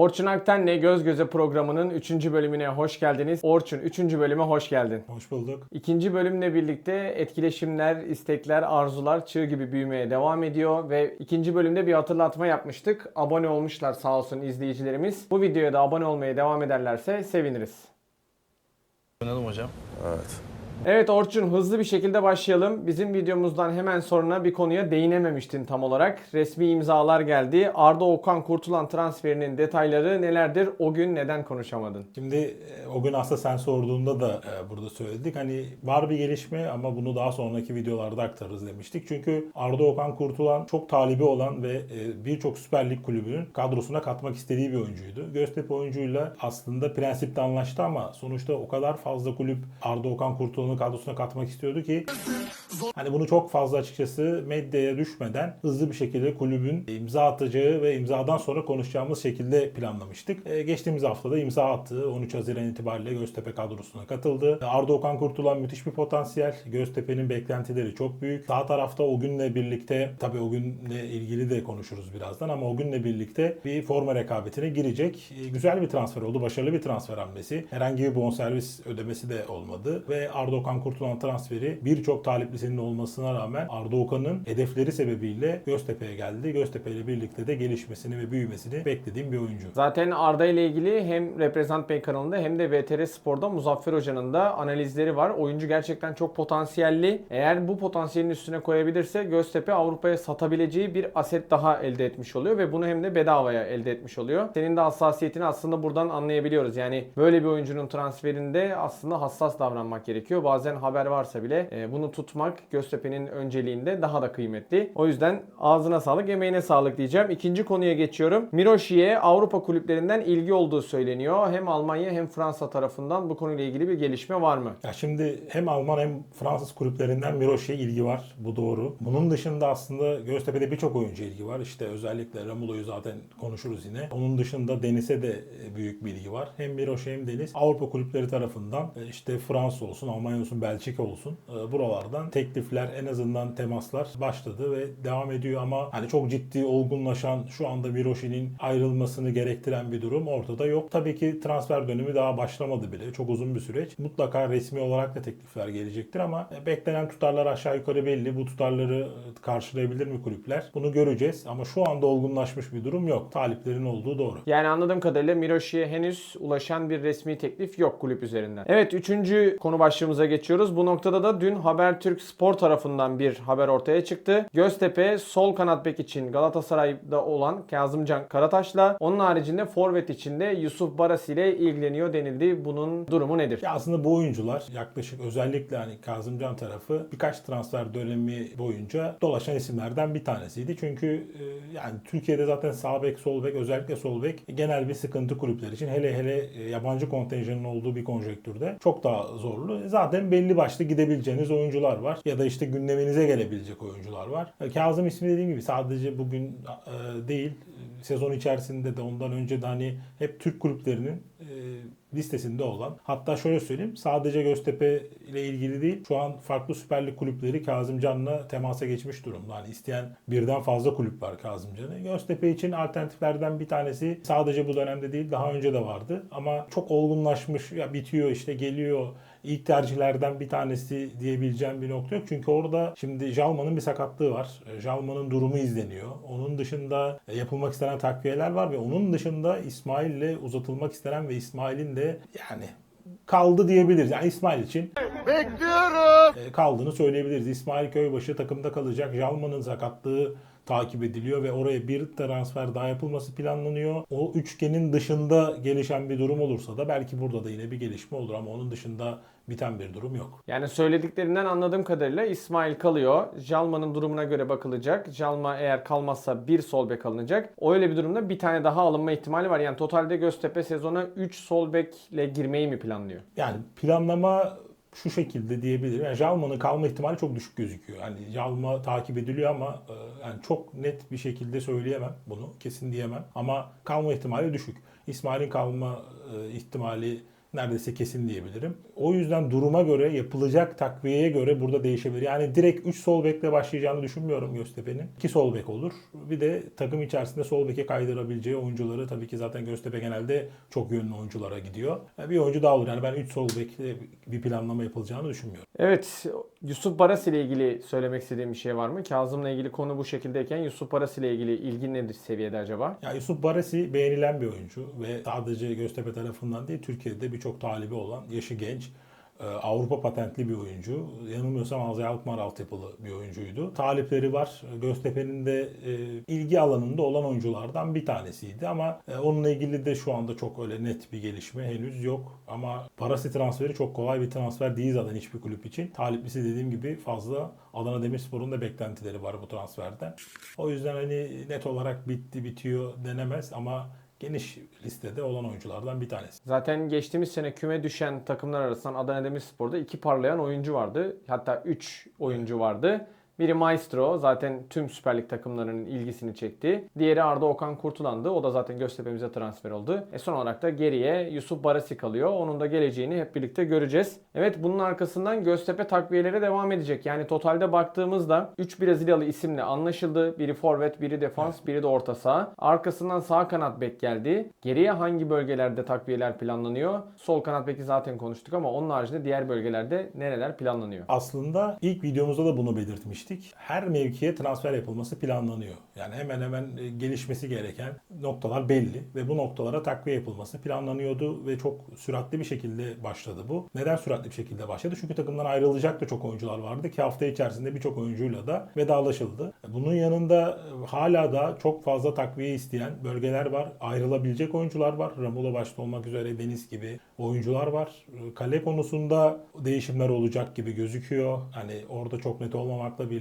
Orçun Akten'le Göz Göze programının 3. bölümüne hoş geldiniz. Orçun 3. bölüme hoş geldin. Hoş bulduk. İkinci bölümle birlikte etkileşimler, istekler, arzular çığ gibi büyümeye devam ediyor ve ikinci bölümde bir hatırlatma yapmıştık. Abone olmuşlar sağ olsun izleyicilerimiz. Bu videoya da abone olmaya devam ederlerse seviniriz. Oynadım hocam. Evet. Evet Orçun hızlı bir şekilde başlayalım. Bizim videomuzdan hemen sonra bir konuya değinememiştin tam olarak. Resmi imzalar geldi. Arda Okan Kurtulan transferinin detayları nelerdir? O gün neden konuşamadın? Şimdi e, o gün aslında sen sorduğunda da e, burada söyledik. Hani var bir gelişme ama bunu daha sonraki videolarda aktarırız demiştik. Çünkü Arda Okan Kurtulan çok talibi olan ve e, birçok Süper Lig kulübünün kadrosuna katmak istediği bir oyuncuydu. Göztepe oyuncuyla aslında prensipte anlaştı ama sonuçta o kadar fazla kulüp Arda Okan Kurtulan'ı kadrosuna katmak istiyordu ki Hani bunu çok fazla açıkçası medyaya düşmeden hızlı bir şekilde kulübün imza atacağı ve imzadan sonra konuşacağımız şekilde planlamıştık. Ee, geçtiğimiz haftada imza attı. 13 Haziran itibariyle Göztepe kadrosuna katıldı. Arda Okan Kurtulan müthiş bir potansiyel. Göztepe'nin beklentileri çok büyük. Sağ tarafta o günle birlikte tabii o günle ilgili de konuşuruz birazdan ama o günle birlikte bir forma rekabetine girecek. Ee, güzel bir transfer oldu. Başarılı bir transfer hamlesi. Herhangi bir bonservis ödemesi de olmadı ve Arda Okan Kurtulan transferi birçok taliplisinin olmasına rağmen Arda Okan'ın hedefleri sebebiyle Göztepe'ye geldi. Göztepe ile birlikte de gelişmesini ve büyümesini beklediğim bir oyuncu. Zaten Arda ile ilgili hem Reprezent Bey kanalında hem de VTR Spor'da Muzaffer Hoca'nın da analizleri var. Oyuncu gerçekten çok potansiyelli. Eğer bu potansiyelin üstüne koyabilirse Göztepe Avrupa'ya satabileceği bir aset daha elde etmiş oluyor ve bunu hem de bedavaya elde etmiş oluyor. Senin de hassasiyetini aslında buradan anlayabiliyoruz. Yani böyle bir oyuncunun transferinde aslında hassas davranmak gerekiyor. Bazen haber varsa bile e, bunu tutmak Göztepe'nin önceliğinde daha da kıymetli. O yüzden ağzına sağlık, emeğine sağlık diyeceğim. İkinci konuya geçiyorum. Miroşi'ye Avrupa kulüplerinden ilgi olduğu söyleniyor. Hem Almanya hem Fransa tarafından bu konuyla ilgili bir gelişme var mı? Ya şimdi hem Alman hem Fransız kulüplerinden Miroş'e ilgi var. Bu doğru. Bunun dışında aslında Göztepe'de birçok oyuncu ilgi var. İşte özellikle Ramulo'yu zaten konuşuruz yine. Onun dışında Deniz'e de büyük bir ilgi var. Hem Miroş'e hem Deniz Avrupa kulüpleri tarafından e, işte Fransa olsun, Almanya olsun, Belçika olsun e, buralardan teklifler en azından temaslar başladı ve devam ediyor ama hani çok ciddi olgunlaşan şu anda Miroşi'nin ayrılmasını gerektiren bir durum ortada yok. Tabii ki transfer dönemi daha başlamadı bile. Çok uzun bir süreç. Mutlaka resmi olarak da teklifler gelecektir ama e, beklenen tutarlar aşağı yukarı belli. Bu tutarları e, karşılayabilir mi kulüpler? Bunu göreceğiz ama şu anda olgunlaşmış bir durum yok. Taliplerin olduğu doğru. Yani anladığım kadarıyla Miroşi'ye henüz ulaşan bir resmi teklif yok kulüp üzerinden. Evet üçüncü konu başlığımıza geçiyoruz. Bu noktada da dün Habertürk Spor tarafından bir haber ortaya çıktı. Göztepe sol kanat bek için Galatasaray'da olan Kazımcan Karataş'la onun haricinde forvet için de Yusuf Barasi ile ilgileniyor denildi. Bunun durumu nedir? Ya aslında bu oyuncular yaklaşık özellikle hani Kazımcan tarafı birkaç transfer dönemi boyunca dolaşan isimlerden bir tanesiydi. Çünkü e, yani Türkiye'de zaten sağ bek, sol bek, özellikle sol bek genel bir sıkıntı kulüpler için. Hele hele e, yabancı kontenjanın olduğu bir konjektürde çok daha zorlu. Zaten belli başlı gidebileceğiniz oyuncular var. Ya da işte gündeminize gelebilecek oyuncular var. E, Kazım ismi dediğim gibi sadece bugün e, değil sezon içerisinde de ondan önce de hani hep Türk kulüplerinin e, listesinde olan. Hatta şöyle söyleyeyim sadece Göztepe ile ilgili değil şu an farklı Süper Lig kulüpleri Kazımcan'la temasa geçmiş durumda. Hani isteyen birden fazla kulüp var Kazımcan'ı. Göztepe için alternatiflerden bir tanesi sadece bu dönemde değil daha önce de vardı. Ama çok olgunlaşmış ya bitiyor işte geliyor ilk tercihlerden bir tanesi diyebileceğim bir nokta yok. Çünkü orada şimdi Jalman'ın bir sakatlığı var. Jalman'ın durumu izleniyor. Onun dışında yapılmak istenen takviyeler var ve onun dışında İsmail'le uzatılmak istenen ve İsmail'in de yani kaldı diyebiliriz. Yani İsmail için Bekliyorum. kaldığını söyleyebiliriz. İsmail Köybaşı takımda kalacak. Jalman'ın sakatlığı takip ediliyor ve oraya bir transfer daha yapılması planlanıyor. O üçgenin dışında gelişen bir durum olursa da belki burada da yine bir gelişme olur ama onun dışında biten bir durum yok. Yani söylediklerinden anladığım kadarıyla İsmail kalıyor. Jalma'nın durumuna göre bakılacak. Jalma eğer kalmazsa bir sol bek alınacak. Öyle bir durumda bir tane daha alınma ihtimali var. Yani totalde Göztepe sezona 3 sol bekle girmeyi mi planlıyor? Yani planlama şu şekilde diyebilirim. Yani Jalma'nın kalma ihtimali çok düşük gözüküyor. Yani Jalma takip ediliyor ama e, yani çok net bir şekilde söyleyemem bunu. Kesin diyemem. Ama kalma ihtimali düşük. İsmail'in kalma e, ihtimali neredeyse kesin diyebilirim. O yüzden duruma göre, yapılacak takviyeye göre burada değişebilir. Yani direkt 3 sol bekle başlayacağını düşünmüyorum Göztepe'nin. 2 sol bek olur. Bir de takım içerisinde sol beke kaydırabileceği oyuncuları tabii ki zaten Göztepe genelde çok yönlü oyunculara gidiyor. Yani bir oyuncu daha olur. Yani ben 3 sol bekle bir planlama yapılacağını düşünmüyorum. Evet, Yusuf Baras ile ilgili söylemek istediğim bir şey var mı? Kazım'la ilgili konu bu şekildeyken Yusuf Baras ile ilgili ilgi nedir seviyede acaba? Ya Yusuf Baresi beğenilen bir oyuncu ve sadece Göztepe tarafından değil Türkiye'de birçok talibi olan yaşı genç e, Avrupa patentli bir oyuncu. Yanılmıyorsam Azay Alkmaar altyapılı bir oyuncuydu. Talipleri var. Göztepe'nin de e, ilgi alanında olan oyunculardan bir tanesiydi ama e, onunla ilgili de şu anda çok öyle net bir gelişme henüz yok. Ama Barasi transferi çok kolay bir transfer değil zaten hiçbir kulüp için. Taliplisi dediğim gibi fazla. Adana Demirspor'un da beklentileri var bu transferden. O yüzden hani net olarak bitti bitiyor denemez ama geniş listede olan oyunculardan bir tanesi. Zaten geçtiğimiz sene küme düşen takımlar arasından Adana Demirspor'da iki parlayan oyuncu vardı. Hatta 3 oyuncu vardı. Biri Maestro zaten tüm Süper Lig takımlarının ilgisini çekti. Diğeri Arda Okan Kurtulan'dı. O da zaten Göztepe'mize transfer oldu. E son olarak da geriye Yusuf Barasi kalıyor. Onun da geleceğini hep birlikte göreceğiz. Evet bunun arkasından Göztepe takviyelere devam edecek. Yani totalde baktığımızda 3 Brezilyalı isimle anlaşıldı. Biri forvet, biri defans, biri de orta saha. Arkasından sağ kanat bek geldi. Geriye hangi bölgelerde takviyeler planlanıyor? Sol kanat beki zaten konuştuk ama onun haricinde diğer bölgelerde nereler planlanıyor? Aslında ilk videomuzda da bunu belirtmiştik. Her mevkiye transfer yapılması planlanıyor. Yani hemen hemen e, gelişmesi gereken noktalar belli ve bu noktalara takviye yapılması planlanıyordu ve çok süratli bir şekilde başladı bu. Neden süratli bir şekilde başladı? Çünkü takımdan ayrılacak da çok oyuncular vardı ki hafta içerisinde birçok oyuncuyla da vedalaşıldı. Bunun yanında e, hala da çok fazla takviye isteyen bölgeler var. Ayrılabilecek oyuncular var. Ramulo başta olmak üzere Deniz gibi oyuncular var. E, Kale konusunda değişimler olacak gibi gözüküyor. Hani orada çok net olmamakla birlikte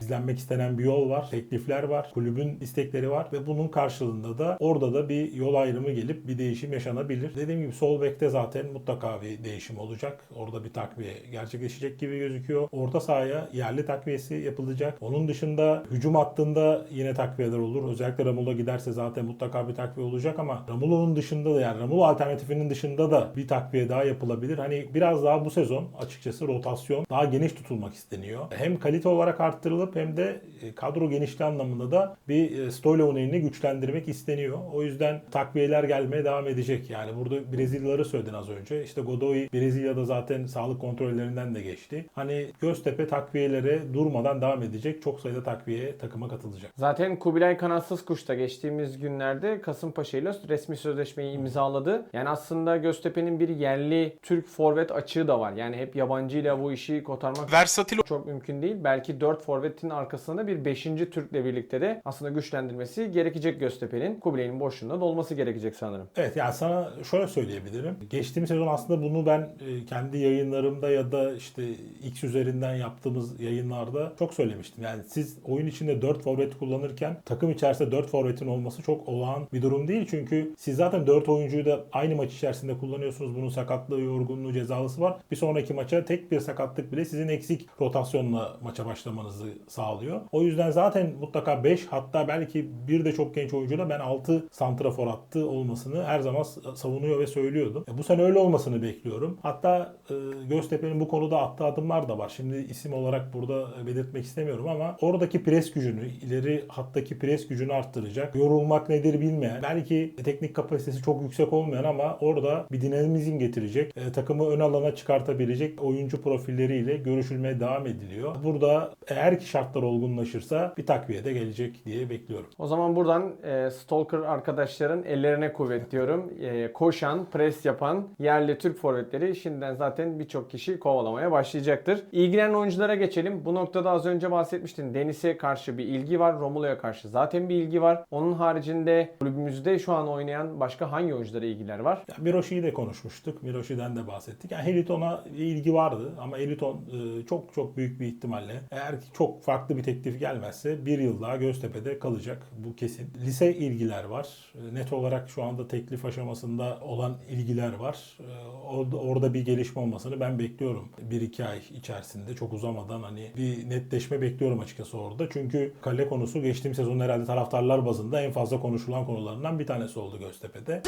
izlenmek istenen bir yol var. Teklifler var. Kulübün istekleri var ve bunun karşılığında da orada da bir yol ayrımı gelip bir değişim yaşanabilir. Dediğim gibi sol bekte zaten mutlaka bir değişim olacak. Orada bir takviye gerçekleşecek gibi gözüküyor. Orta sahaya yerli takviyesi yapılacak. Onun dışında hücum hattında yine takviyeler olur. Özellikle Ramulo giderse zaten mutlaka bir takviye olacak ama Ramulo'nun dışında da yani Ramulo alternatifinin dışında da bir takviye daha yapılabilir. Hani biraz daha bu sezon açıkçası rotasyon daha geniş tutulmak isteniyor. Hem kalite olarak arttırılıp hem de e, kadro genişliği anlamında da bir e, Stoylov'un güçlendirmek isteniyor. O yüzden takviyeler gelmeye devam edecek. Yani burada Brezilyalıları söyledin az önce. İşte Godoy Brezilya'da zaten sağlık kontrollerinden de geçti. Hani Göztepe takviyelere durmadan devam edecek. Çok sayıda takviye takıma katılacak. Zaten Kubilay Kanatsız Kuş da geçtiğimiz günlerde Kasımpaşa ile resmi sözleşmeyi imzaladı. Yani aslında Göztepe'nin bir yerli Türk forvet açığı da var. Yani hep yabancıyla bu işi kotarmak Versatil çok mümkün değil. Belki 4 forvetin arkasında bir 5. Türk'le birlikte de aslında güçlendirmesi gerekecek Göztepe'nin. Kubilay'ın boşluğunda dolması gerekecek sanırım. Evet yani sana şöyle söyleyebilirim. Geçtiğimiz sezon aslında bunu ben e, kendi yayınlarımda ya da işte X üzerinden yaptığımız yayınlarda çok söylemiştim. Yani siz oyun içinde 4 forvet kullanırken takım içerisinde 4 forvetin olması çok olağan bir durum değil. Çünkü siz zaten 4 oyuncuyu da aynı maç içerisinde kullanıyorsunuz. Bunun sakatlığı, yorgunluğu, cezalısı var. Bir sonraki maça tek bir sakatlık bile sizin eksik rotasyonla maça başlamanızı sağlıyor. O yüzden zaten mutlaka 5 hatta belki bir de çok genç oyuncuyla ben 6 santrafor attı olmasını her zaman savunuyor ve söylüyordum. E, bu sene öyle olmasını bekliyorum. Hatta e, Göztepe'nin bu konuda attığı adımlar da var. Şimdi isim olarak burada belirtmek istemiyorum ama oradaki pres gücünü, ileri hattaki pres gücünü arttıracak. Yorulmak nedir bilmeyen, belki teknik kapasitesi çok yüksek olmayan ama orada bir dinamizm getirecek, e, takımı ön alana çıkartabilecek oyuncu profilleriyle görüşülmeye devam ediliyor. Burada eğer ki şartlar olgunlaşırsa bir takviye de gelecek diye bekliyorum. O zaman buradan e, Stalker arkadaşların ellerine kuvvet diyorum. E, koşan, pres yapan yerli Türk forvetleri şimdiden zaten birçok kişi kovalamaya başlayacaktır. İlgilenen oyunculara geçelim. Bu noktada az önce bahsetmiştin. Deniz'e karşı bir ilgi var. Romulo'ya karşı zaten bir ilgi var. Onun haricinde kulübümüzde şu an oynayan başka hangi oyunculara ilgiler var? Ya Miroshi'yi de konuşmuştuk. Miroshi'den de bahsettik. Yani Heliton'a ilgi vardı ama Heliton e, çok çok büyük bir ihtimalle eğer eğer ki çok farklı bir teklif gelmezse bir yıl daha Göztepe'de kalacak. Bu kesin. Lise ilgiler var. E, Net olarak şu anda teklif aşamasında olan ilgiler var. E, Orada, orada bir gelişme olmasını ben bekliyorum. 1-2 ay içerisinde çok uzamadan hani bir netleşme bekliyorum açıkçası orada. Çünkü kale konusu geçtiğim sezon herhalde taraftarlar bazında en fazla konuşulan konularından bir tanesi oldu Göztepe'de.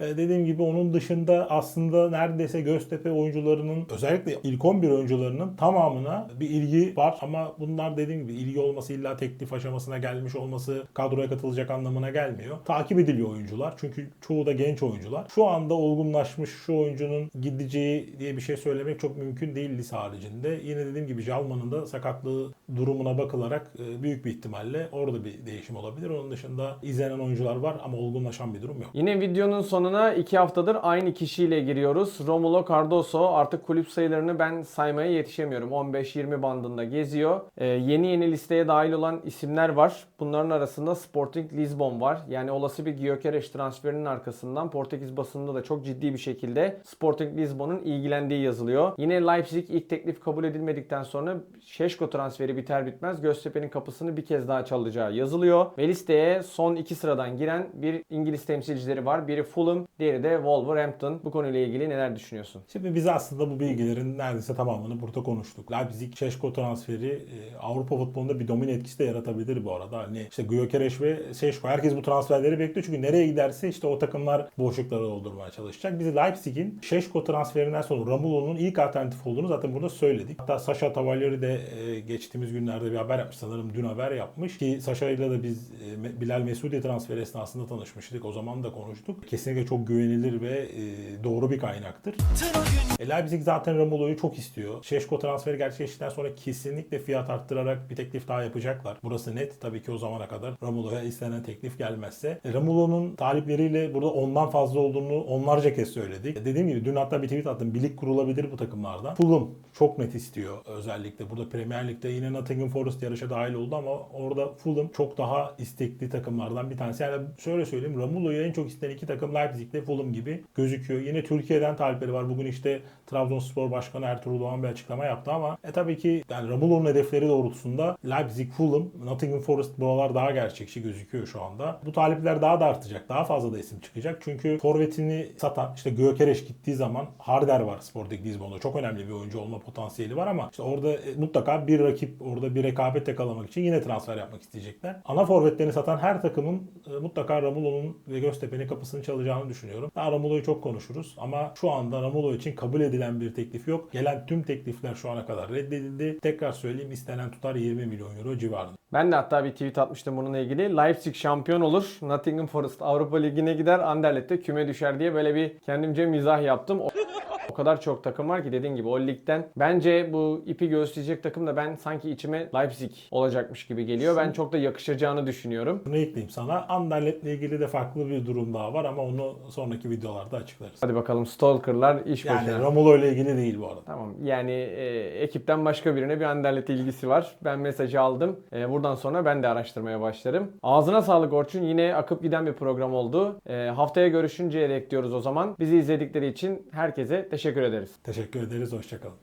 E, dediğim gibi onun dışında aslında neredeyse Göztepe oyuncularının özellikle ilk 11 oyuncularının tamamına bir ilgi var ama bunlar dediğim gibi ilgi olması illa teklif aşamasına gelmiş olması kadroya katılacak anlamına gelmiyor. Takip ediliyor oyuncular çünkü çoğu da genç oyuncular. Şu anda olgunlaşmış şu oyuncunun gideceği diye bir şey söylemek çok mümkün değil lise haricinde. Yine dediğim gibi Jalman'ın da sakatlığı durumuna bakılarak e, büyük bir ihtimalle orada bir değişim olabilir. Onun dışında izlenen oyuncular var ama olgunlaşan bir durum yok. Yine videonun sonuna 2 haftadır aynı kişiyle giriyoruz. Romulo Cardoso artık kulüp sayılarını ben saymaya yetişemiyorum. 15-20 bandında geziyor. Ee, yeni yeni listeye dahil olan isimler var. Bunların arasında Sporting Lisbon var. Yani olası bir Gyökeres transferinin arkasından Portekiz basınında da çok ciddi bir şekilde Sporting Lisbon'un ilgilendiği yazılıyor. Yine Leipzig ilk teklif kabul edilmedikten sonra Şeşko transferi biter bitmez Göztepe'nin kapısını bir kez daha çalacağı yazılıyor. Ve listeye son iki sıradan giren bir İngiliz temsilcileri var. Biri Fulham, diğeri de Wolverhampton. Bu konuyla ilgili neler düşünüyorsun? Şimdi biz aslında bu bilgilerin neredeyse tamamını burada konuştuk. Leipzig, Şeşko transferi e, Avrupa futbolunda bir domine etkisi de yaratabilir bu arada. Hani işte Gyökeres ve Şeşko herkes bu transferleri bekliyor çünkü nereye giderse işte o takımlar boşlukları doldurmaya çalışacak. Biz Leipzig'in Şeşko transferinden sonra Ramulo'nun ilk alternatif olduğunu zaten burada söyledik. Hatta Sasha Tavalieri de e, geçtiğimiz günlerde bir haber yapmış sanırım dün haber yapmış ki Sasha ile de biz e, Bilal Mesudi transferi esnasında tanışmıştık. O zaman da konuştuk. Kesinlikle çok güvenilir ve doğru bir kaynaktır. E, Leipzig zaten Ramulo'yu çok istiyor. Şeşko transferi gerçekleştikten sonra kesinlikle fiyat arttırarak bir teklif daha yapacaklar. Burası net. Tabii ki o zamana kadar Ramulo'ya istenen teklif gelmezse. E, Ramulo'nun talipleriyle burada ondan fazla olduğunu onlarca kez söyledik. E, dediğim gibi dün hatta bir tweet attım. Birlik kurulabilir bu takımlardan. Fulham çok net istiyor özellikle. Burada Premier Lig'de yine Nottingham Forest yarışa dahil oldu ama orada Fulham çok daha istekli takımlardan bir tanesi. Yani şöyle söyleyeyim Ramulo'yu en çok isteyen iki takım Leipzig ile Fulham gibi gözüküyor. Yine Türkiye'den talipleri var. Bugün işte Trabzonspor Başkanı Ertuğrul Doğan bir açıklama yaptı ama e tabii ki yani Ramulo'nun hedefleri doğrultusunda Leipzig, Fulham, Nottingham Forest buralar daha gerçekçi gözüküyor şu anda. Bu talipler daha da artacak. Daha fazla da isim çıkacak. Çünkü forvetini satan işte Gökereş gittiği zaman Harder var Sporting Lisbon'da. Çok önemli bir oyuncu olma potansiyeli var ama işte orada e, mutlaka bir rakip orada bir rekabet yakalamak için yine transfer yapmak isteyecekler. Ana forvetlerini satan her takımın e, mutlaka Ramulo'nun ve Göztepe'nin kapısını çalacağını düşünüyorum. Daha Ramulo'yu çok konuşuruz ama şu anda Ramulo için kabul edilen bir teklif yok. Gelen tüm teklifler şu ana kadar reddedildi. Tekrar söyleyeyim istenen tutar 20 milyon euro civarında. Ben de hatta bir tweet atmıştım bununla ilgili. Leipzig şampiyon olur. Nottingham Forest Avrupa Ligi'ne gider. Anderlecht de küme düşer diye böyle bir kendimce mizah yaptım. Kadar çok takım var ki dediğin gibi o ligden. Bence bu ipi göğüsleyecek takım da ben sanki içime Leipzig olacakmış gibi geliyor. Ben çok da yakışacağını düşünüyorum. Bunu ekleyeyim sana. Anderlet'le ilgili de farklı bir durum daha var ama onu sonraki videolarda açıklarız. Hadi bakalım Stalker'lar iş Yani başına. Romulo ile ilgili değil bu arada. Tamam yani e, ekipten başka birine bir Anderlet ilgisi var. Ben mesajı aldım. E, buradan sonra ben de araştırmaya başlarım. Ağzına sağlık Orçun. Yine akıp giden bir program oldu. E, haftaya görüşünceye dek diyoruz o zaman. Bizi izledikleri için herkese teşekkür ederiz. Teşekkür ederiz. Hoşçakalın.